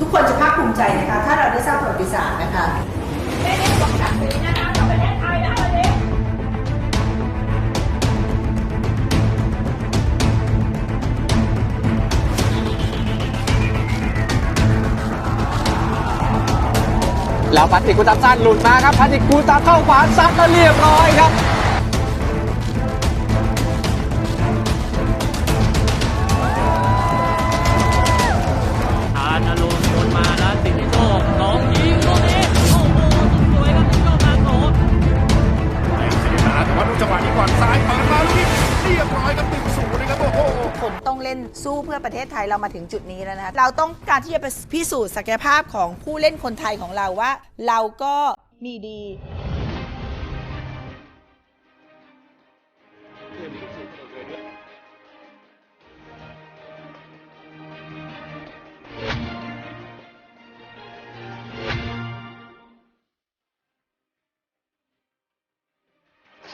ทุกคนจะภาคภูมิใจนะคะ ถ้าเราได้สร้างประวัติศาสตร์นะคะแล้วพันติกูตามสั้นหลุดมาครับพันติกูตามเข้าขวาซัดแล้วเรียบร้อยครับ หวะนี้ก่อนซ้ายเปิดมาลูกนี้เรียบร้อยครับหนึ่งศูนย์นะครับโอ้โหผมต้องเล่นสู้เพื่อประเทศไทยเรามาถึงจุดนี้แล้วนะคะเราต้องการที่จะไปพิสูจน์ศักยภาพของผู้เล่นคนไทยของเราว่า เราก็มีดี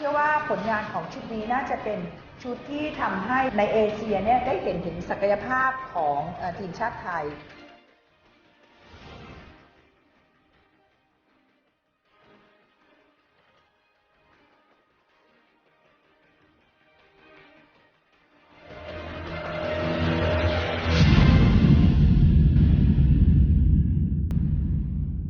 ชื่อว่าผลงานของชุดนี้น่าจะเป็นชุดที่ทำให้ในเอเชียเนี่ยได้เห็นถึงศักยภาพของทีมชาติไทย